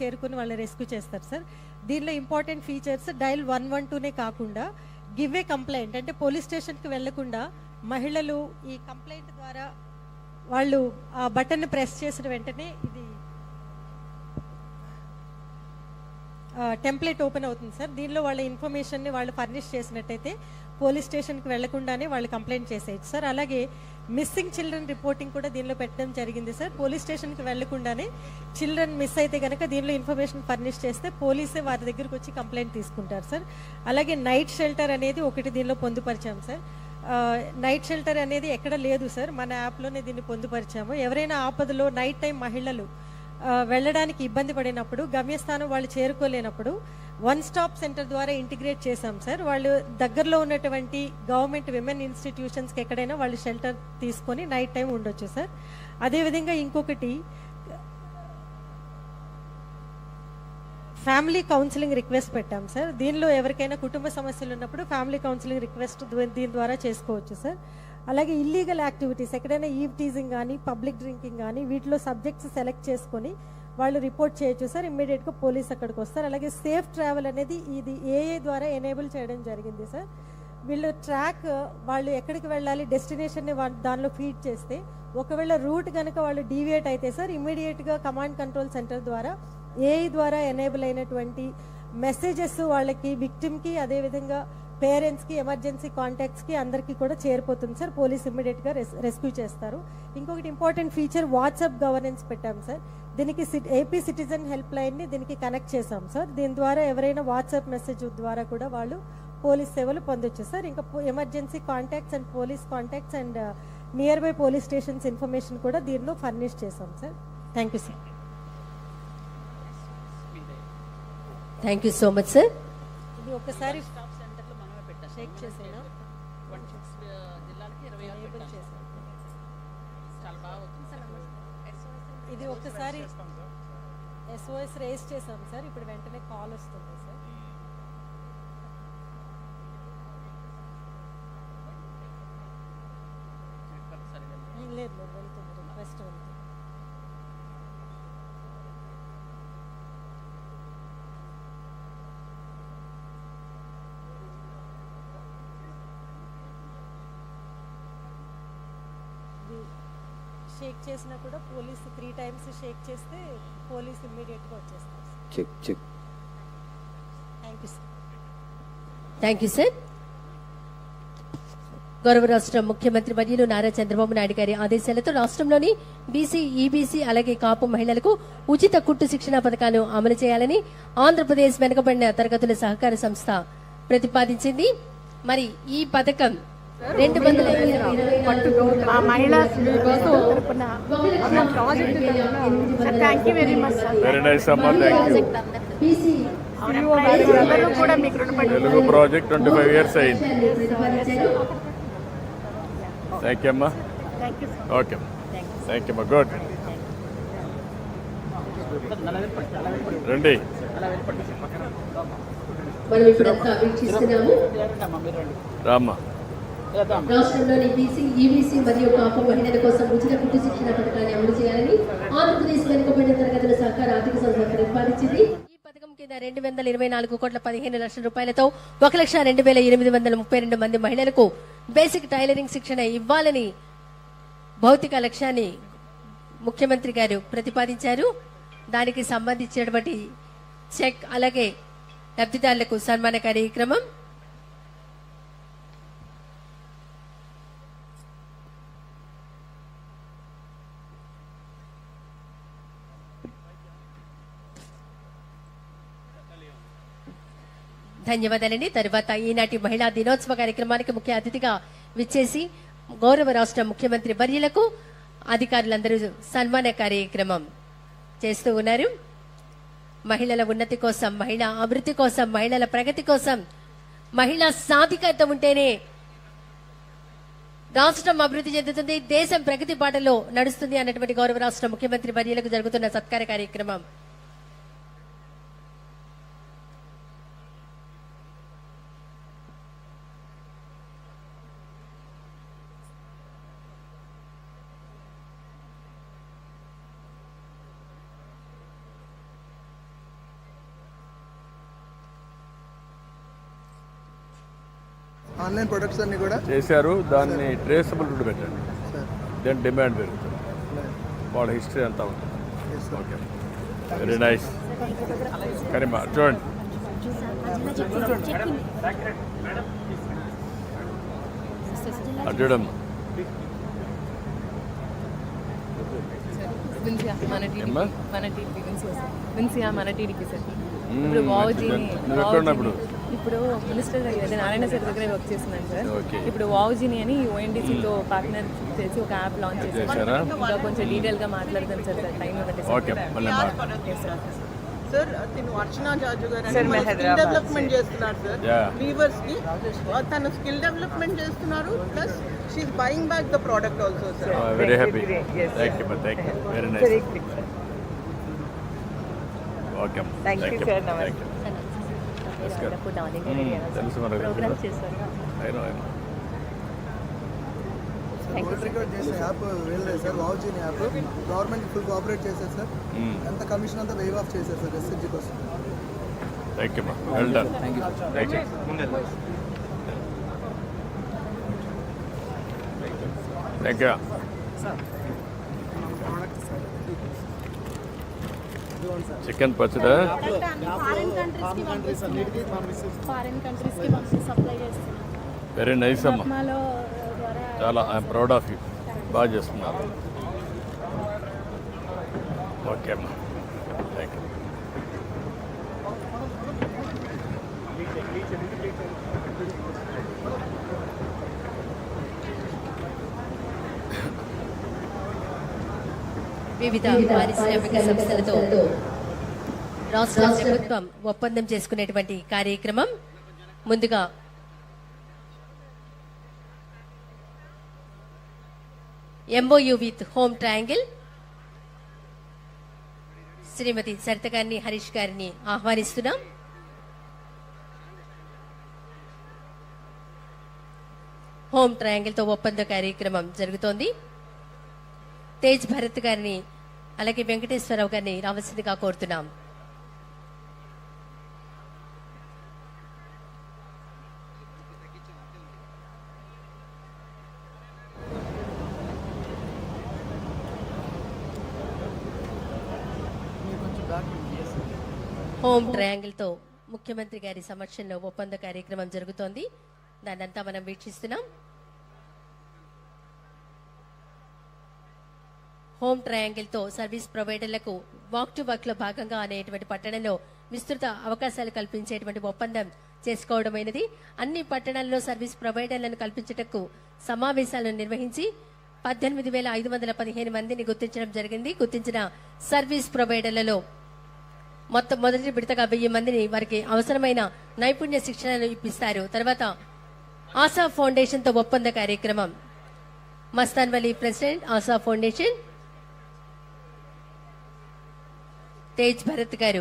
చేరుకుని వాళ్ళని రెస్క్యూ చేస్తారు సార్. దీనిలో important features dial one one టూనే కాకుండా గివ్ ఏ కంప్లైంట్ అంటే పోలీస్ స్టేషన్కి వెళ్ళకుండా మహిళలు ఈ కంప్లైంట్ ద్వారా వాళ్ళు ఆ బటన్ ప్రెస్ చేసిన వెంటనే ఇది టెంప్లెట్ ఓపెన్ అవుతుంది సార్. దీనిలో వాళ్ళ ఇన్ఫర్మేషన్ని వాళ్ళు ఫర్నిష్ చేసినట్టయితే పోలీస్ స్టేషన్కి వెళ్ళకుండానే వాళ్ళు కంప్లైంట్ చేసేయచ్చు. సార్ అలాగే మిస్సింగ్ చిల్డ్రన్ రిపోర్టింగ్ కూడా దీనిలో పెట్టడం జరిగింది సార్. పోలీస్ స్టేషన్కి వెళ్ళకుండానే చిల్డ్రన్ మిస్ అయితే కనుక దీనిలో ఇన్ఫర్మేషన్ ఫర్నిష్ చేస్తే పోలీసే వారి దగ్గరకు వచ్చి కంప్లైంట్ తీసుకుంటారు సార్. అలాగే నైట్ షెల్టర్ అనేది ఒకటి దీనిలో పొందుపరిచాం సార్. నైట్ షెల్టర్ అనేది ఎక్కడ లేదు సార్. మన యాప్లోనే దీన్ని పొందుపరిచాము. ఎవరైనా ఆపదలో నైట్ టైం మహిళలు వెళ్ళడానికి ఇబ్బంది పడినప్పుడు గమ్యస్థానం వాళ్ళు చేరుకోలేనప్పుడు వన్ స్టాప్ సెంటర్ ద్వారా ఇంటిగ్రేట్ చేశాం సార్. వాళ్ళు దగ్గరలో ఉన్నటువంటి గవర్నమెంట్ విమెన్ ఇన్స్టిట్యూషన్స్కి ఎక్కడైనా వాళ్ళు షెల్టర్ తీసుకొని నైట్ టైం ఉండొచ్చు సార్. అదేవిధంగా ఇంకొకటి ఫ్యామిలీ కౌన్సిలింగ్ రిక్వెస్ట్ పెట్టాం సార్. దీనిలో ఎవరికైనా కుటుంబ సమస్యలు ఉన్నప్పుడు ఫ్యామిలీ కౌన్సిలింగ్ రిక్వెస్ట్ దీని ద్వారా చేసుకోవచ్చు సార్. అలాగే ఇల్లీగల్ యాక్టివిటీస్ ఎక్కడైనా ఈవ్ టీజింగ్ కానీ పబ్లిక్ డ్రింకింగ్ కానీ వీటిలో సబ్జెక్ట్స్ సెలెక్ట్ చేసుకొని వాళ్ళు రిపోర్ట్ చేయొచ్చు. సార్ ఇమ్మీడియట్గా పోలీస్ అక్కడికి వస్తారు. అలాగే సేఫ్ ట్రావెల్ అనేది ఇది ఏఏ ద్వారా ఎనేబుల్ చేయడం జరిగింది సార్. వీళ్ళు ట్రాక్ వాళ్ళు ఎక్కడికి వెళ్ళాలి డెస్టినేషన్ని దానిలో ఫీడ్ చేస్తే ఒకవేళ రూట్ కనుక వాళ్ళు డీవియేట్ అయితే సార్ ఇమ్మీడియట్గా కమాండ్ కంట్రోల్ సెంటర్ ద్వారా ఏఐ ద్వారా ఎనేబుల్ అయినటువంటి మెసేజెస్ వాళ్ళకి విక్టిమ్కి అదేవిధంగా పేరెంట్స్కి ఎమర్జెన్సీ కాంటాక్ట్స్కి అందరికీ కూడా చేరిపోతుంది సార్. పోలీస్ ఇమ్మీడియట్గా రెస్ రెస్క్యూ చేస్తారు. ఇంకొకటి ఇంపార్టెంట్ ఫీచర్ వాట్సాప్ గవర్నెన్స్ పెట్టాం సార్. దీనికి ఏపీ సిటిజన్ హెల్ప్ లైన్ని దీనికి కనెక్ట్ చేసాం సార్ దీని ద్వారా ఎవరైనా వాట్సాప్ మెసేజ్ ద్వారా కూడా వాళ్ళు పోలీస్ సేవలు పొందొచ్చు సార్ ఇంకా emergency contacts and police contacts and nearby police stations information కూడా దీనిలో ఫర్నిష్ చేసాం sir thank you sir thank you so much sir ఇది ఒకసారి స్టాప్ సెంటర్లు మనమే పెట్టాం షేక్ చేసేనా వన్ సిక్స్ జిల్లాలకి ఇరవై ఆరు ఎనేబుల్ పెట్టాం. చేసాం చాలా బాగా అవుతుంది ఇది ఒకసారి ఎస్ఓఎస్ రేస్ చేసాం సార్. ఇప్పుడు వెంటనే కాల్ వస్తుంది సార్. లేదు. లేదు లేదు వెళ్తుంది రిక్వెస్ట్ వెళ్తుంది ఇది షేక్ చేసినా కూడా పోలీస్ త్రీ టైమ్స్ షేక్ చేస్తే పోలీస్ ఇమ్మీడియట్గా వచ్చేస్తారు. Check check. Thank you sir thank you sir గౌరవ రాష్ట్ర ముఖ్యమంత్రి వర్యులు నారా చంద్రబాబు నాయుడు గారి ఆదేశాలతో రాష్ట్రంలోని బీసీ ఈబీసీ అలాగే కాపు మహిళలకు ఉచిత కుట్టు శిక్షణ పథకాలు అమలు చేయాలని ఆంధ్రప్రదేశ్ వెనుకబడిన తరగతుల సహకార సంస్థ ప్రతిపాదించింది. మరి ఈ పథకం రెండు వందల మా మహిళా thank you very much very nice అమ్మా థ్యాంక్ యూ బీసీ అందరూ కూడా మీకు రుణపడి Telugu project twenty five years అయింది. థ్యాంక్ యూ అమ్మా. Thank you okay thank you అమ్మా. గుడ్ రండి. రామ్మా. రాష్ట్రంలోని బీసీ ఈబీసీ మరియు కాపు మహిళల కోసం ఉచిత కుట్టు శిక్షణ పథకాన్ని అమలు చేయాలని ఆంధ్రప్రదేశ్ వెనుకబడిన తరగతుల సహకార ఆర్థిక సంస్థ ప్రతిపాదించింది ఈ పథకం కింద రెండు వందల ఇరవై నాలుగు కోట్ల పదిహేను లక్షల రూపాయలతో ఒక లక్ష రెండు వేల ఎనిమిది వందల ముప్పై రెండు మంది మహిళలకు బేసిక్ టైలరింగ్ శిక్షణ ఇవ్వాలని భౌతిక లక్ష్యాన్ని ముఖ్యమంత్రి గారు ప్రతిపాదించారు. దానికి సంబంధించినటువంటి చెక్ అలాగే లబ్ధిదారులకు సన్మాన కార్యక్రమం ధన్యవాదాలండి. తర్వాత ఈనాటి మహిళా దినోత్సవ కార్యక్రమానికి ముఖ్య అతిథిగా విచ్చేసి గౌరవ రాష్ట్ర ముఖ్యమంత్రి వర్యులకు అధికారులందరూ సన్మాన కార్యక్రమం చేస్తూ ఉన్నారు. మహిళల ఉన్నతి కోసం మహిళా అభివృద్ధి కోసం మహిళల ప్రగతి కోసం మహిళా సాధికారత ఉంటేనే రాష్ట్రం అభివృద్ధి చెందుతుంది దేశం ప్రగతి బాటలో నడుస్తుంది అన్నటువంటి గౌరవ రాష్ట్ర ముఖ్యమంత్రి వర్యులకు జరుగుతున్న సత్కార కార్యక్రమం. ఆన్లైన్ ప్రొడక్ట్స్ అన్ని కూడా? చేశారు. దాన్ని ట్రేసబుల్ ఫుడ్ పెట్టండి. దాని డిమాండ్ పెరుగుతుంది. వాళ్ళ హిస్టరీ అంతా ఉంటుంది. ఓకే. వెరీ నైస్ కరీమా చూడండి. విన్సియా మన? టీడీపీ. మన సార్. ఇప్పుడు? ఇప్పుడు మినిస్టర్ దగ్గర నారాయణ సార్ దగ్గర వర్క్ చేస్తున్నాను సార్. ఇప్పుడు వావుజీని అని ఓఎన్డీసీతో పార్ట్నర్ చేసి ఒక యాప్ లాంచ్ చేశారు. ఇంకా కొంచెం డీటెయిల్గా మాట్లాడదాం సార్ సార్. టైం ఒకటి సార్. తిను అర్చనా జాజు గారు స్కిల్ డెవలప్మెంట్ చేస్తున్నారు సార్. వీవర్స్కి తను స్కిల్ డెవలప్మెంట్ చేస్తున్నారు plus she buying back the product also sir very happy thank you thank okay thank you sir నమస్తే అప్పుడు నా దగ్గర మ్మ్, తెలుసు మనకు. ప్రోగ్రామ్స్ చేస్తారు అయినా అయినా యాప్ వెళ్ళలేదు సార్ వా우జీని యాప్. గవర్నమెంట్ ఫుల్ కోఆపరేట్ చేశారు సార్. ఎంత కమిషన్ అంతా వేవ్ ఆఫ్ చేశారు సార్ ఎస్ఎస్జీ కోసం. థ్యాంక్ యూ మా well done thank you thank you thank you supply చేస్తున్నాం. వెరీ నైస్ అమ్మా. చాలా ఐఎమ్ ప్రౌడ్ ఆఫ్ యూ బాగా చేస్తున్నారు. ఓకే అమ్మా. థ్యాంక్ యూ వివిధ పారిశ్రామిక సంస్థలతో రాష్ట్ర ప్రభుత్వం ఒప్పందం చేసుకునేటువంటి కార్యక్రమం ముందుగా ఎంఓయు విత్ హోమ్ ట్రయాంగిల్ శ్రీమతి సరిత గారిని హరీష్ గారిని ఆహ్వానిస్తున్నాం. హోమ్ ట్రయాంగిల్తో ఒప్పంద కార్యక్రమం జరుగుతోంది. తేజ్ భరత్ గారిని అలాగే వెంకటేశ్వరరావు గారిని రావాల్సిందిగా కోరుతున్నాం. హోమ్ ట్రయాంగిల్తో ముఖ్యమంత్రి గారి సమక్షంలో ఒప్పంద కార్యక్రమం జరుగుతోంది. దాన్నంతా మనం వీక్షిస్తున్నాం. హోమ్ ట్రయాంగిల్తో సర్వీస్ ప్రొవైడర్లకు వాక్ టు వర్క్లో భాగంగా అనేటువంటి పట్టణంలో విస్తృత అవకాశాలు కల్పించేటువంటి ఒప్పందం చేసుకోవడమైనది. అన్ని పట్టణాల్లో సర్వీస్ ప్రొవైడర్లను కల్పించటకు సమావేశాలను నిర్వహించి పద్దెనిమిది వేల ఐదు వందల పదిహేను మందిని గుర్తించడం జరిగింది. గుర్తించిన సర్వీస్ ప్రొవైడర్లలో మొత్తం మొదటి విడతగా వెయ్యి మందిని వారికి అవసరమైన నైపుణ్య శిక్షణలు ఇప్పిస్తారు. తర్వాత ఆశా ఫౌండేషన్తో ఒప్పంద కార్యక్రమం. Mastan Vali president Asha foundation. Tej Bharat గారు.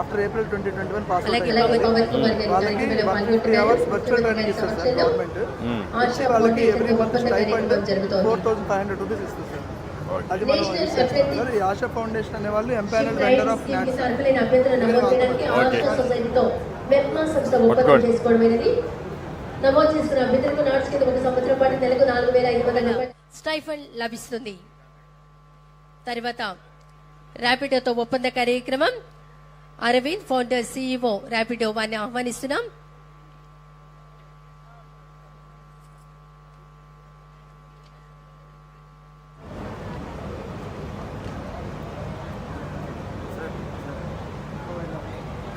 After April twenty twenty one pass అలాగే పవన్ పవన్ కుమార్ గారు వాళ్ళకి కార్యక్రమంలో వన్ ఫిఫ్టీ పాల్గొంటున్నారు. అవర్స్ వర్చువల్ ట్రైనింగ్ ఇస్తారు సార్ గవర్నమెంట్ ఇచ్చి వాళ్ళకి every month stipend four thousand five hundred rupees ఇస్తుంది సార్ అది మనం ఈ ఆశా ఫౌండేషన్ అనే వాళ్ళు ఎంపానల్ వెండర్ ఆఫ్ స్టైఫండ్ లభిస్తుంది. తర్వాత ర్యాపిడోతో ఒప్పంద కార్యక్రమం. అరవింద్ ఫౌండర్ సిఇఓ ర్యాపిడో వారిని ఆహ్వానిస్తున్నాం.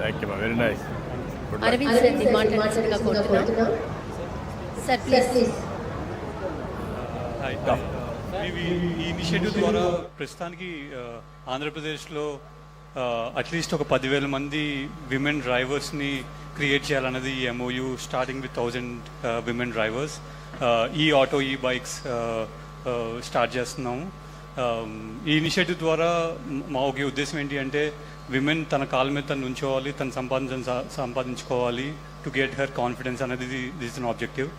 Thank you very nice Aravind కోరుతున్నాం సార్ ప్లీజ్ ఈ ఇనిషియేటివ్ ద్వారా ప్రస్తుతానికి ఆ, ఆంధ్రప్రదేశ్లో అట్లీస్ట్ ఒక పదివేల మంది విమెన్ డ్రైవర్స్ని క్రియేట్ చేయాలన్నది ఈ MOU starting with thousand women drivers e auto e bikes start చేస్తున్నాము. Um, ఈ ఇనిషియేటివ్ ద్వారా మా ఒక ఉద్దేశం ఏంటి అంటే విమెన్ తన కాళ్ళ మీద తను ఉంచుకోవాలి తను సంపాదించ సంపాదించుకోవాలి టు గెట్ హర్ కాన్ఫిడెన్స్ అనేది this an objective.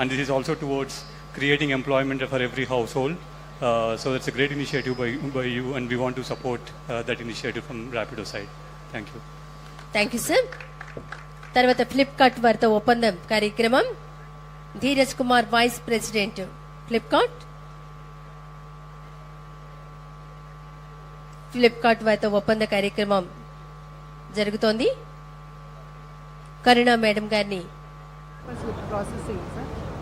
And this is also towards creating employment for every household so that's a great initiative by by you, and we want to support uh, that initiative from Rapido side. Thank you sir తర్వాత Flipkart వారితో ఒప్పందం కార్యక్రమం. Dheeraj Kumar vice president Flipkart Flipkart వారితో ఒప్పంద కార్యక్రమం జరుగుతోంది Karuna madam గారిని.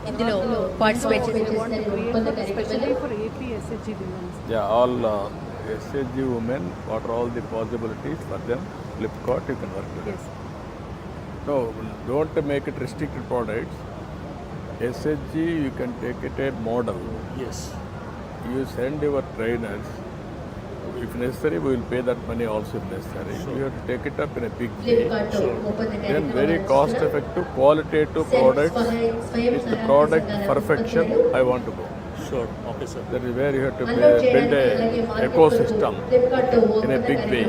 ఇందులో participate uh, for them? Flipkart, you can work with it. Yes. No, don't If necessary, we will pay that money also if necessary. Sure. We have to take it up in a big way. Sure. Then very cost effective, qualitative product. It's the product perfection, I want to go. Sure. Okay, sir. That is where you have to build an ecosystem in a big way.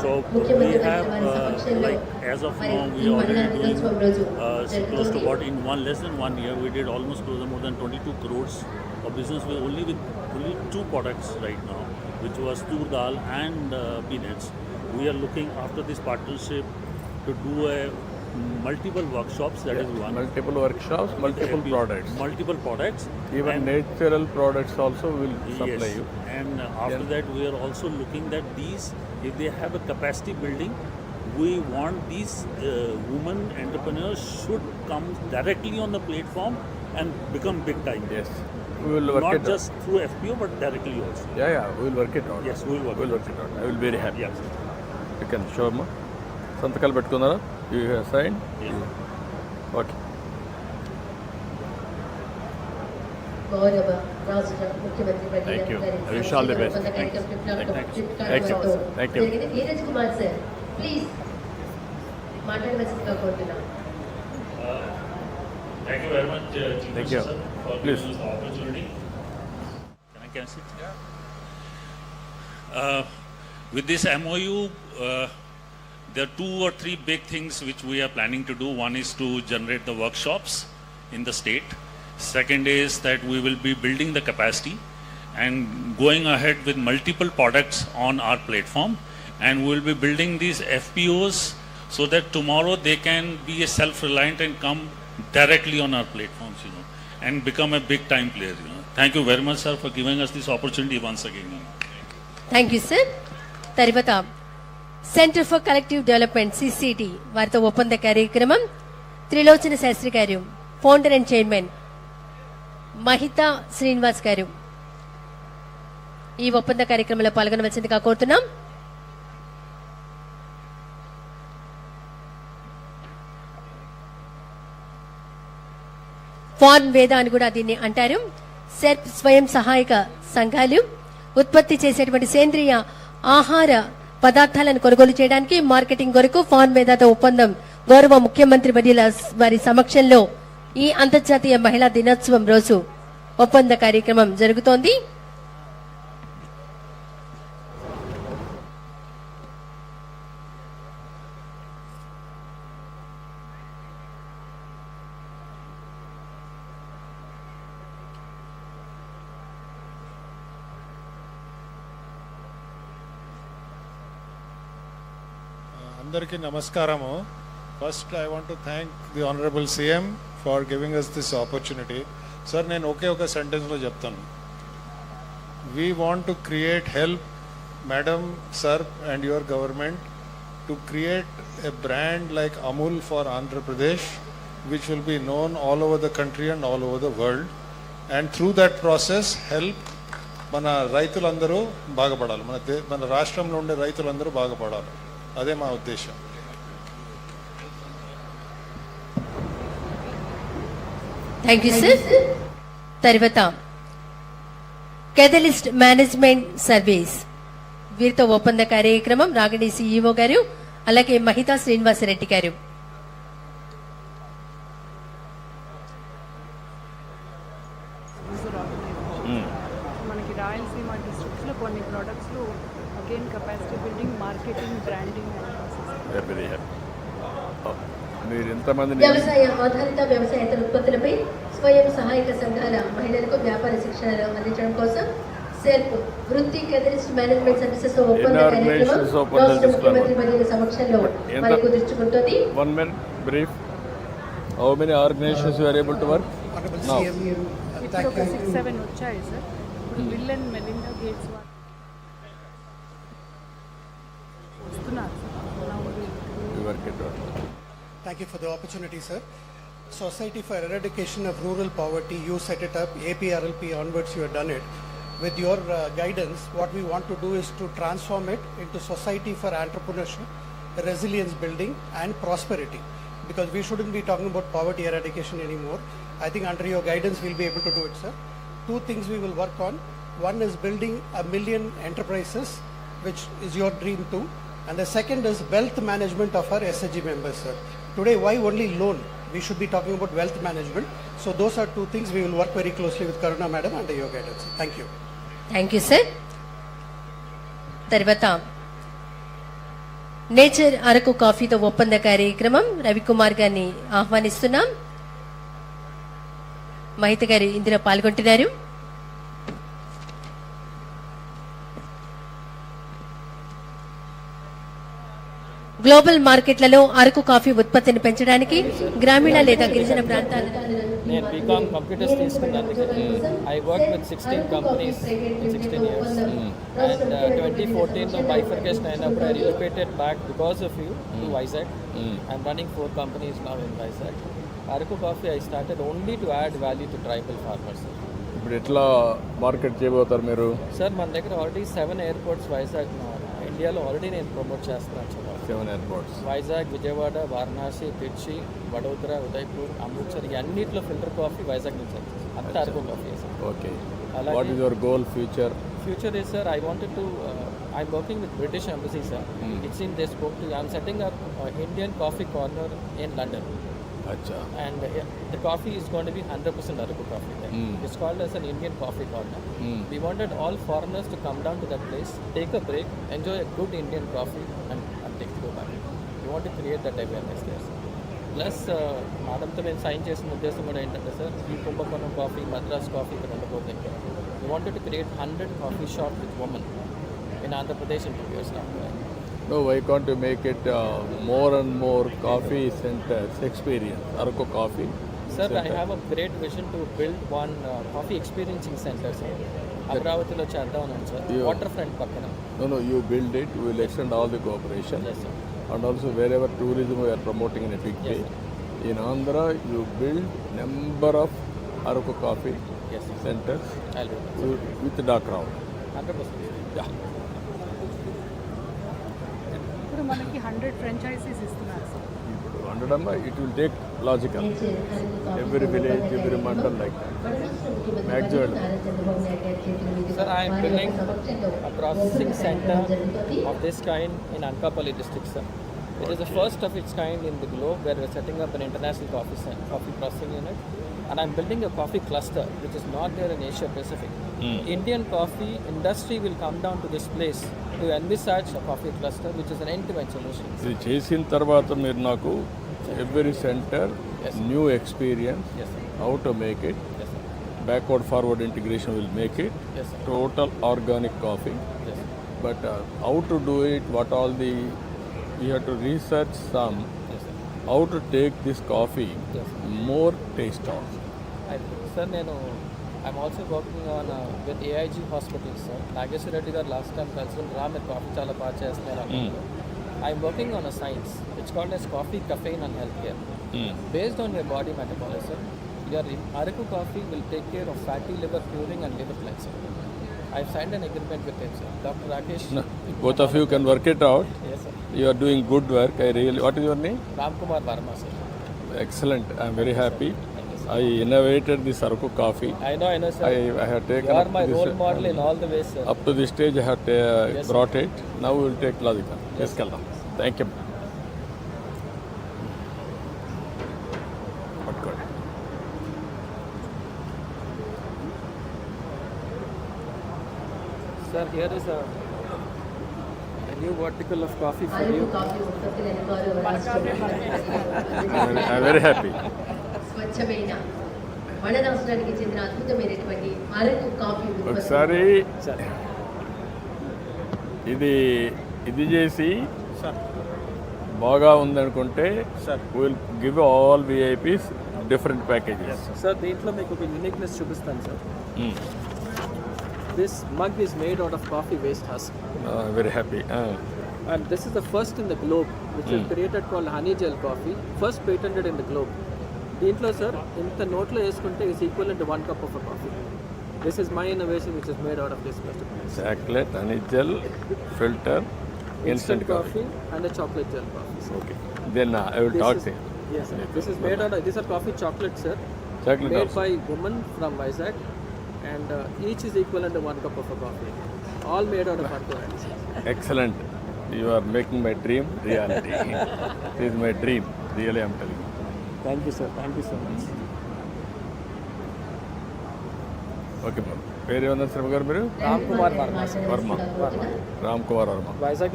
So we have, uh, like, as of now, we already doing uh, close to what in one less than one year, we did almost close to more than 22 crores of business with only with only two products right now which was tur dal and uh, peanuts. We are looking after this partnership to do a multiple workshops. That is one. Multiple workshops, multiple products. Multiple products. Even and- natural products also will supply Yes. you. And after Yeah. that, we are also looking that these, if they have a capacity building, we want these uh, women entrepreneurs should come directly on the platform and become big time. Yes We will work Not it just through FPO, but directly also. out. Yeah, yeah, we will work it out. Yes, we will work We'll it work it out. I will be very happy. Yeah. You can show me. సంతకాలు పెట్టుకున్నారా you have sign okay గౌరవ రాష్ట్ర ముఖ్యమంత్రి Thank you. గారి I wish all the best. ఒప్పంద Thank you. కార్యక్రమం Flipkart Thank you. Flipkart Thank you. వారితో Thank you. జరిగింది. ధీరజ్ కుమార్ సార్ ప్లీజ్ మాట్లాడవలసిందిగా కోరుతున్నాం Thank you very much, uh, Chief Thank can I can I sit? Uh, with this MOU, uh, there are two or three big things which we are planning to do. One is to generate the workshops in the state. Second is that we will be building the capacity and going ahead with multiple products on our platform. And we will be building these FPOs so that tomorrow they can be a self-reliant and come directly on our platforms, you know, and become a big time player, you know. Thank you very much sir for giving us this opportunity once again thank you sir తర్వాత center for collective development CCT వారితో ఒప్పంద కార్యక్రమం త్రిలోచన శాస్త్రి గారు founder and chairman Mahita Srinivas గారు. ఈ ఒప్పంద కార్యక్రమంలో పాల్గొనవలసిందిగా కోరుతున్నాం. ఫార్మ్ వేద అని కూడా దీన్ని అంటారు. సెల్ఫ్ స్వయం సహాయక సంఘాలు ఉత్పత్తి చేసేటువంటి సేంద్రియ ఆహార పదార్థాలను కొనుగోలు చేయడానికి మార్కెటింగ్ కొరకు ఫార్మ్ వేదాతో ఒప్పందం గౌరవ ముఖ్యమంత్రి వర్యుల వారి సమక్షంలో ఈ అంతర్జాతీయ మహిళా దినోత్సవం రోజు ఒప్పంద కార్యక్రమం జరుగుతోంది. అందరికీ నమస్కారము. First I want to thank the honourable CM for giving us this opportunity sir నేను ఒకే ఒక సెంటెన్స్లో చెప్తాను. We want to create help madam sir and your government to create a brand like Amul for Andhra Pradesh which will be known all over the country and all over the world and through that process help మన రైతులందరూ బాగుపడాలి. మన they మన రాష్ట్రంలో ఉండే రైతులందరూ బాగుపడాలి. అదే మా ఉద్దేశం. థ్యాంక్ యూ సార్ తర్వాత కెథలిస్ట్ మేనేజ్మెంట్ సర్వీస్ వీరితో ఒప్పంద కార్యక్రమం రాగడి సిఇఓ గారు అలాగే మహితా శ్రీనివాసరెడ్డి గారు మనకి రాయలసీమ డిస్ట్రిక్ట్స్లో కొన్ని ప్రోడక్ట్స్లో again capacity building marketing branding and process very happy ఎంతమందిని వ్యవసాయ ఆధారిత వ్యవసాయేతర ఉత్పత్తులపై స్వయం సహాయక సంఘాల మహిళలకు వ్యాపార శిక్షణలు అందించడం కోసం సెల్ఫ్ వృత్తి కెథలిస్ట్ మేనేజ్మెంట్ సర్వీసెస్ ఒప్పంద ఎన్ని కార్యక్రమం రాష్ట్ర ముఖ్యమంత్రి? వర్యుల సమక్షంలో మరి కుదుర్చుకుంటుంది one minute are able to work? Now. ఇప్పుడు ఒక సిక్స్ సెవెన్ వచ్చాయి సార్ ఇప్పుడు బిల్ అండ్ మెలిండా గేట్స్ వస్తున్నారు Now Thank you for the opportunity, sir. Society for Eradication of Rural Poverty, you set it up, APRLP onwards you have done it. With your uh, guidance, what we want to do is to transform it into Society for Entrepreneurship, Resilience Building and Prosperity. Because we shouldn't be talking about poverty eradication anymore. I think under your guidance we'll be able to do it, sir. Two things we will work on. One is building a million enterprises, which is your dream too. And the second is wealth management of our SHG members, sir. Today, why only loan? We should be talking about wealth management. So those are two things we will work very closely with Karuna madam under your guidance. Thank you. Thank you sir తర్వాత nature Araku కాఫీతో ఒప్పంద కార్యక్రమం రవికుమార్ గారిని ఆహ్వానిస్తున్నాం మహిత గారు ఇందులో పాల్గొంటున్నారు global మార్కెట్లలో అరకు కాఫీ ఉత్పత్తిని పెంచడానికి గ్రామీణ లేదా గిరిజన ప్రాంతాలలో నేను బీకామ్ కంప్యూటర్స్ తీసుకున్నాను I work with sixteen companies sixteen years and twenty ఫోర్టీన్లో బైఫర్కేషన్ అయినప్పుడు I relocated back because of you to Vizag I'm running four companies now in Vizag Araku coffee I started only to add value to tribal farmers ఇప్పుడు ఎట్లా market చేయబోతారు మీరు? Sir మన దగ్గర already seven airports Vizag ఇండియాలో already నేను promote చేస్తున్నాను. Sir seven airports Vizag Vijayawada Varanasi Tiruchi Vadodara Udaipur Amritsar ఈ అన్నిట్లో ఫిల్టర్ కాఫీ వైజాగ్ నుంచి. అంతా Araku coffee sir okay what is your goal future future is sir i wanted to uh, i'm working with british embassy sir it's in they spoke to i'm setting up uh, indian coffee corner Achha. And uh, the coffee is going to be 100% Araku coffee. There. Mm. It's called as an Indian coffee corner. Mm. We wanted all foreigners to come down to that place, take a break, enjoy a good Indian coffee, and, and take it back. We want to create that awareness there. Plus మాదంతో మేము sign చేసిన ఉద్దేశం కూడా ఏంటంటే sir ఈ కుంభకోణం coffee Madras coffee ఇక్కడ ఉండబోతుంది we wanted to create hundred coffee shop with women in Andhra Pradesh in two నాకు No, why can't you make it uh, more and more coffee centers experience? Arco coffee. Sir I center. Have a great vision to build one coffee experiencing center sir అమరావతిలో చేద్దాం ఉన్నాను sir Yeah. Water front పక్కన No, no, you build it, we will extend all the cooperation. Yes, sir. And also wherever tourism we are promoting in a big way. Yes, In Andhra, you build number of Arco coffee yes centers I with with dark crowd. Hundred percent Yeah. ఇప్పుడు మనకి hundred franchises ఇస్తున్నారు sir ఇప్పుడు it will take logical. Every village, every mandal like that. Maximum. Sir, I am building a processing center of this kind in Ankalpalli district, sir. It is the first of its kind in the globe where we are setting up an international coffee, cen- coffee processing unit. And I'm building a coffee cluster which is not there in Asia Pacific. Indian coffee industry will come down to this place to envisage a coffee cluster which is an end-to-end solution. ఇది చేసిన తర్వాత మీరు నాకు every center. New experience Yes, sir. How to make it Yes, sir. Backward forward integration will make it Yes, sir. Total organic coffee Yes, sir. But how to do it what all the you have to research some Yes, sir. How to take this coffee Yes. More taste of I- sir నేను I'm also working on with AIG hospitals sir Nageswara Reddy garu last time కలిసి రా మీరు coffee చాలా బాగా చేస్తున్నారు అన్నారు I'm working on a science it's called as coffee caffeine and health care based on your body metabolism your Araku coffee will take care of fatty liver curing and liver cleansing I signed an agreement with him sir doctor Rakesh both of you can work it out yes sir you are doing good work I real what is your name Ram Kumar Varma sir excellent I'm very happy I Innovated this Araku coffee I know I know I, sir I have you taken are up my to this, role model in all the ways sir up to this stage I have ta- Yes, sir. brought it. Now we will take logical. Yes, Kallam. Thank you. పట్టుకోండి Sir, here is a, a new vertical of coffee for Araku you. Coffee ఉత్పత్తుల అధికారులు రాష్ట్రంలో I'm very happy. స్వచ్ఛమైన మన రాష్ట్రానికి చెందిన అద్భుతమైనటువంటి Araku coffee ఒకసారి ఇది ఇది చేసి బాగా ఉందనుకుంటే will give all VIPs different packages sir దీంట్లో మీకు ఒక యూనిక్నెస్ చూపిస్తాను sir. This mug is made out of coffee waste husk very happy And this is the first in the globe, which is created called honey gel coffee, first patented in the globe. దీంట్లో sir ఇంత నోట్లో వేసుకుంటే is equal and one cup of coffee this is my innovation which is made out of this plastic chocolate అనిజల్ filter instant coffee and chocolate gel coffee okay then made out this are coffee chocolate sir chocolate made by women from Vizag and each is equal and one cup of coffee all made out of heart excellent you making my dream reality is my dream really I am Thank you, sir. Thank you so much. Okay madam పేరు ఏమన్నారు శ్రమ గారు మీరు? Ram Kumar Varma, sir. Varma. Ram Kumar Varma.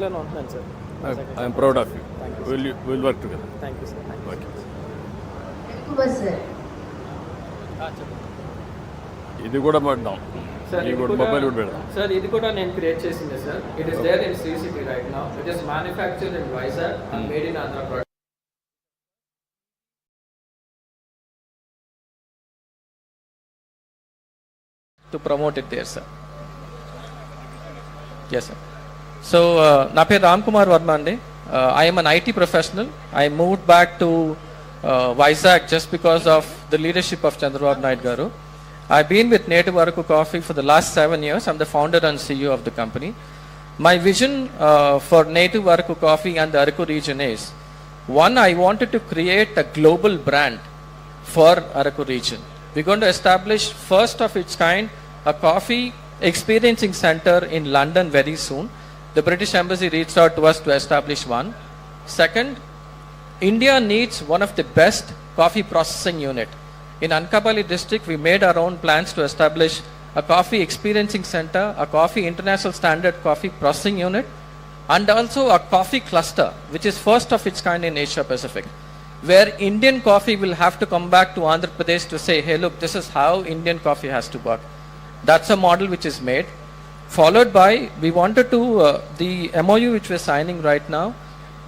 లో ఉంటున్నాను sir I'm proud of you. Will will work together thank you sir okay Kumar sir ఇది కూడా పడ్డాం సార్ ఇది కూడా మొబైల్ కూడా పెడదాం. సార్ ఇది కూడా నేను క్రియేట్ చేసింది sir it is there in city right now it is manufactured in Vizag and made in Andhra to promote it there, sir. Yes, sir. So, uh, నా పేరు రామ్ కుమార్ వర్మ అండి I am an IT professional I move back to Vizag just because of the leadership of Chandrababu Naidu గారు I been with native Araku coffee for the last seven years I'm the founder and CEO of the company my vision for native Araku coffee and the Araku region is one, I wanted to create a global brand for Araku region. We're going to establish first of its kind a coffee experiencing center in London very soon. The British Embassy reached out to us to establish one. Second, India needs one of the best coffee processing unit. In Ankapali district, we made our own plans to establish a coffee experiencing center, a coffee international standard coffee processing unit, and also a coffee cluster, which is first of its kind in Asia Pacific, where Indian coffee will have to come back to Andhra Pradesh to say, hey, look, this is how Indian coffee has to work. That's a model which is made. Followed by, we wanted to, uh, the MOU which we're signing right now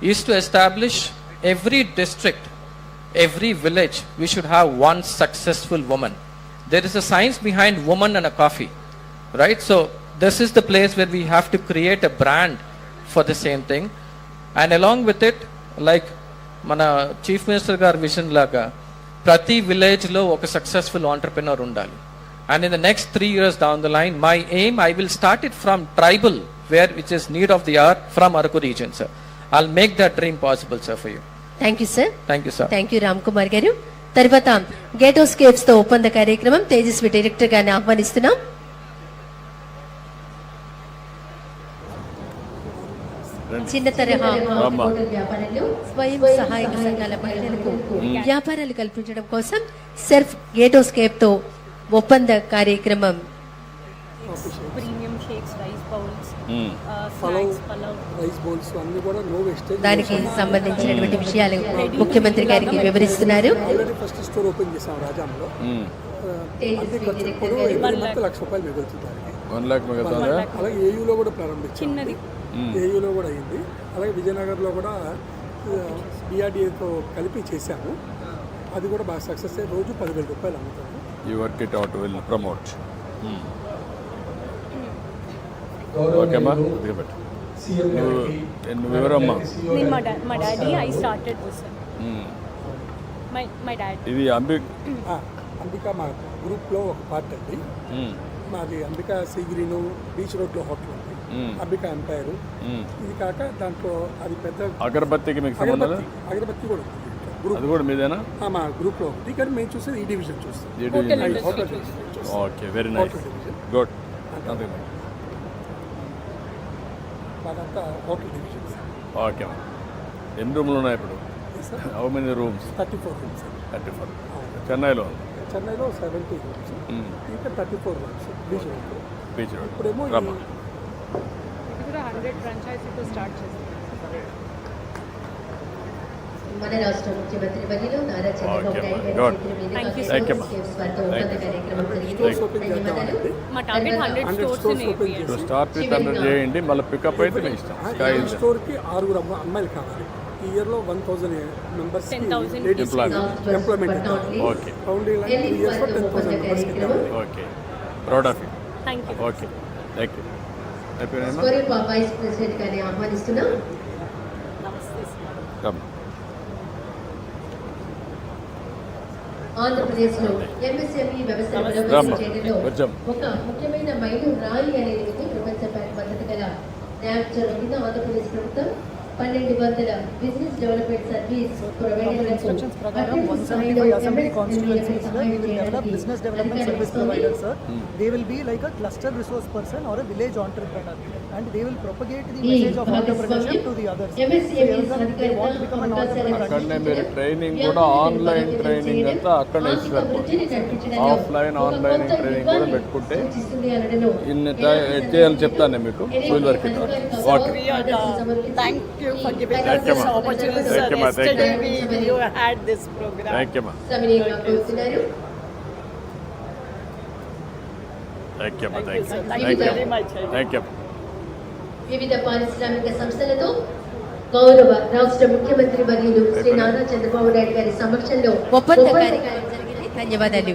is to establish every district, every village, we should have one successful woman. There is a science behind woman and a coffee, right? So, this is the place where we have to create a brand for the same thing. And along with it, like మన chief minister గారి vision లాగా ప్రతి విలేజ్లో ఒక successful entrepreneur ఉండాలి and in the next three years down the line my aim I will start it from tribal where which is need of the are from Araku region sir I'll make that dream possible sir for you thank you sir thank you sir thank you Ram Kumar గారు తర్వాత గేటో స్కేప్స్తో ఒప్పంద కార్యక్రమం Tejaswi director గారిని ఆహ్వానిస్తున్నాం. చిన్న తరహా స్వయం సహాయక సంఘాల మహిళలకు వ్యాపారాలు కల్పించడం కోసం సెర్ఫ్ గేటో స్కేప్తో ఒప్పంద కార్యక్రమం. Premium shakes rice bowls. Snacks pulao rice bowls అన్ని కూడా నో వేస్టేజ్ దానికి సంబంధించినటువంటి విషయాలు ముఖ్యమంత్రి గారికి వివరిస్తున్నారు. ఫస్ట్ స్టోర్ ఓపెన్ చేసాం రాజాంలో. లక్ష రూపాయలు మిగులుతుంది అలాగే ఏయూలో కూడా ప్రారంభించాం. చిన్నది. ఏయూలో కూడా అయింది. అలాగే విజయనగర్లో కూడా బిఆర్డిఏతో కలిపి చేశాము. అది కూడా బాగా సక్సెస్ అయ్యి రోజు పదివేల రూపాయలు అమ్ముతాము. You work it out will promote ఓకేమ్మా కొద్దిగా పెట్టు నువ్వు నువ్వు ఎవరమ్మా నేను మా డా మా daddy I started this. My my dad ఇది అంబి ఆ, అంబికా మా గ్రూప్లో ఒక పార్ట్ అండి. Mm. మాది అంబికా సీగ్రీను బీచ్ రోడ్లో హోటల్ ఉంది Mm. అంబికా ఎంపైర్. ఇది కాక దాంట్లో అది పెద్ద అగరబత్తికి మీకు సంబంధం అగరబత్తి అగరబత్తి కూడా ఉంది. గ్రూప్ అది కూడా మీదేనా? ఆ, మా గ్రూప్లో కానీ మేము చూసేది ఈ డివిజన్ చూస్తాం. ఓకే వెరీ నైస్ గుడ్ అంతే. మాదంతా హోటల్ డివిజన్ ఓకే ఎన్ని రూమ్లు ఉన్నాయి ఇప్పుడు? How many rooms thirty four rooms thirty four చెన్నైలో చెన్నైలో సెవెంటీ రూమ్స్ Mm. ఇంకా థర్టీ ఫోర్ రూమ్స్ బీచ్ రోడ్లో బీచ్ రోడ్ ఇప్పుడేమో హండ్రెడ్ ఫ్రాంచైజీతో స్టార్ట్ చేస్తాం మన రాష్ట్ర ముఖ్యమంత్రి వర్యులు Nara Chandrababu Naidu start with hundred చేయండి మళ్ళీ పికప్ అయితే మీ ఇష్టం. స్టోర్కి ఆరుగురు అమ్మ అమ్మాయిలు కావాలి. ఈ ఇయర్లో one thousand members 10,000 ladies Employment. Employment okay founding ten thousand okay proud of you thank you okay thank you అయిపోయినా స్వరూప వైస్ ప్రెసిడెంట్ గారిని ఆహ్వానిస్తున్నాం. కమ్ ఆంధ్రప్రదేశ్లో ఎంఎస్ఎంఈ వ్యవస్థను. బలోపేతం చేయడంలో. ఒక ముఖ్యమైన మైలు రాయి అనేది ప్రపంచ బ్యాంక్ మద్దతు గల న్యాప్ చొరవ కింద ఆంధ్రప్రదేశ్ ప్రభుత్వం పన్నెండు వందల బిజినెస్ డెవలప్మెంట్ సర్వీస్ ప్రొవైడర్లకు prakaram అత్యంత 175 స్థాయిలో assembly MSME constituencies సహాయం we will develop చేయడానికి business development అధికారులు service and they will propagate the message of entrepreneurship to the others so MSME everyone they want to become an entrepreneur అక్కడనే మీరు training కూడా online training అంతా అక్కడనే ఇస్తారు offline online training కూడా పెట్టుకుంటే ఇన్ని టై- చేయాలని చెప్తాను నేను మీకు field work okay thank us this opportunity, sir. Yesterday we, you had this program. You thank you మా Thank you, thank. You. Thank you వివిధ పారిశ్రామిక సంస్థలతో గౌరవ రాష్ట్ర ముఖ్యమంత్రి వర్యులు శ్రీ నారా చంద్రబాబు నాయుడు గారి సమక్షంలో ఒప్పంద కార్యక్రమం జరిగింది ధన్యవాదాలు.